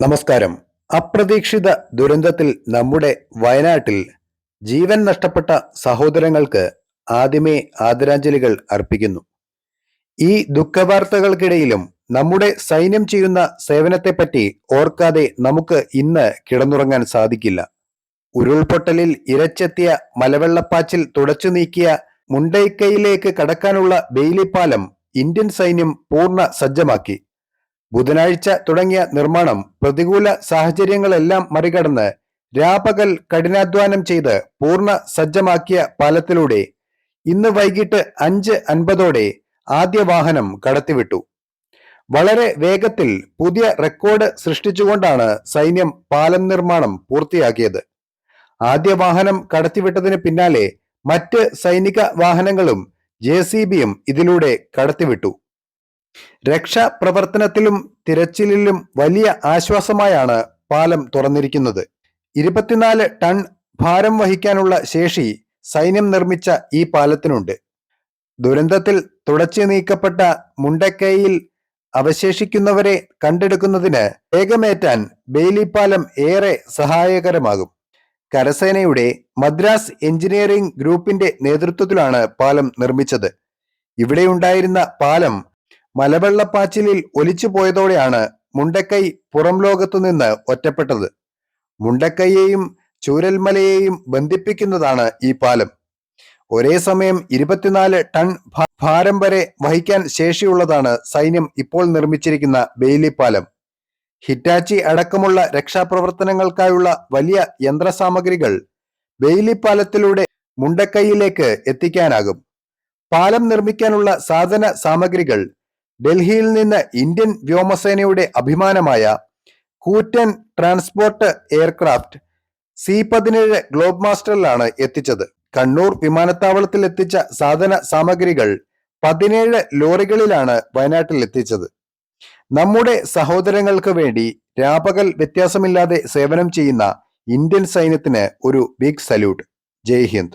നമസ്കാരം. അപ്രതീക്ഷിത ദുരന്തത്തിൽ നമ്മുടെ വയനാട്ടിൽ ജീവൻ നഷ്ടപ്പെട്ട സഹോദരങ്ങൾക്ക് ആദ്യമേ ആദരാഞ്ജലികൾ അർപ്പിക്കുന്നു. ഈ ദുഃഖവാർത്തകൾക്കിടയിലും നമ്മുടെ സൈന്യം ചെയ്യുന്ന സേവനത്തെപ്പറ്റി ഓർക്കാതെ നമുക്ക് ഇന്ന് കിടന്നുറങ്ങാൻ സാധിക്കില്ല. ഉരുൾപൊട്ടലിൽ ഇരച്ചെത്തിയ മലവെള്ളപ്പാച്ചിൽ തുടച്ചു നീക്കിയ മുണ്ടൈക്കയിലേക്ക് കടക്കാനുള്ള ബെയിലിപ്പാലം ഇന്ത്യൻ സൈന്യം പൂർണ സജ്ജമാക്കി. ബുധനാഴ്ച തുടങ്ങിയ നിർമ്മാണം പ്രതികൂല സാഹചര്യങ്ങളെല്ലാം മറികടന്ന് രാപകൽ കഠിനാധ്വാനം ചെയ്ത് പൂർണ സജ്ജമാക്കിയ പാലത്തിലൂടെ ഇന്ന് വൈകിട്ട് അഞ്ച് അൻപതോടെ ആദ്യ വാഹനം കടത്തിവിട്ടു. വളരെ വേഗത്തിൽ പുതിയ റെക്കോർഡ് സൃഷ്ടിച്ചുകൊണ്ടാണ് സൈന്യം പാലം നിർമ്മാണം പൂർത്തിയാക്കിയത്. ആദ്യ വാഹനം കടത്തിവിട്ടതിന് പിന്നാലെ മറ്റ് സൈനിക വാഹനങ്ങളും ജെ ഇതിലൂടെ കടത്തിവിട്ടു. രക്ഷാപ്രവർത്തനത്തിലും തിരച്ചിലിലും വലിയ ആശ്വാസമായാണ് പാലം തുറന്നിരിക്കുന്നത്. ഇരുപത്തിനാല് ടൺ ഭാരം വഹിക്കാനുള്ള ശേഷി സൈന്യം നിർമ്മിച്ച ഈ പാലത്തിനുണ്ട്. ദുരന്തത്തിൽ തുടച്ചു നീക്കപ്പെട്ട മുണ്ടക്കൈയിൽ അവശേഷിക്കുന്നവരെ കണ്ടെടുക്കുന്നതിന് വേഗമേറ്റാൻ ബെയിലി പാലം ഏറെ സഹായകരമാകും. കരസേനയുടെ മദ്രാസ് എഞ്ചിനീയറിംഗ് ഗ്രൂപ്പിന്റെ നേതൃത്വത്തിലാണ് പാലം നിർമ്മിച്ചത്. ഇവിടെയുണ്ടായിരുന്ന പാലം മലവെള്ളപ്പാച്ചിലിൽ ഒലിച്ചു പോയതോടെയാണ് മുണ്ടക്കൈ പുറം ലോകത്തു നിന്ന് ഒറ്റപ്പെട്ടത്. മുണ്ടക്കൈയെയും ചൂരൽമലയെയും ബന്ധിപ്പിക്കുന്നതാണ് ഈ പാലം. ഒരേ സമയം ഇരുപത്തിനാല് ടൺ ഭാരം വരെ വഹിക്കാൻ ശേഷിയുള്ളതാണ് സൈന്യം ഇപ്പോൾ നിർമ്മിച്ചിരിക്കുന്ന ബെയിലി പാലം. ഹിറ്റാച്ചി അടക്കമുള്ള രക്ഷാപ്രവർത്തനങ്ങൾക്കായുള്ള വലിയ യന്ത്രസാമഗ്രികൾ ബെയിലി പാലത്തിലൂടെ മുണ്ടക്കൈയിലേക്ക് എത്തിക്കാനാകും. പാലം നിർമ്മിക്കാനുള്ള സാധന സാമഗ്രികൾ ഡൽഹിയിൽ നിന്ന് ഇന്ത്യൻ വ്യോമസേനയുടെ അഭിമാനമായ കൂറ്റൻ ട്രാൻസ്പോർട്ട് എയർക്രാഫ്റ്റ് സി പതിനേഴ് ഗ്ലോബ് മാസ്റ്ററിലാണ് എത്തിച്ചത്. കണ്ണൂർ വിമാനത്താവളത്തിൽ എത്തിച്ച സാധന സാമഗ്രികൾ പതിനേഴ് ലോറികളിലാണ് വയനാട്ടിൽ എത്തിച്ചത്. നമ്മുടെ സഹോദരങ്ങൾക്ക് വേണ്ടി രാപകൽ വ്യത്യാസമില്ലാതെ സേവനം ചെയ്യുന്ന ഇന്ത്യൻ സൈന്യത്തിന് ഒരു ബിഗ് സല്യൂട്ട്. ജയ് ഹിന്ദ്.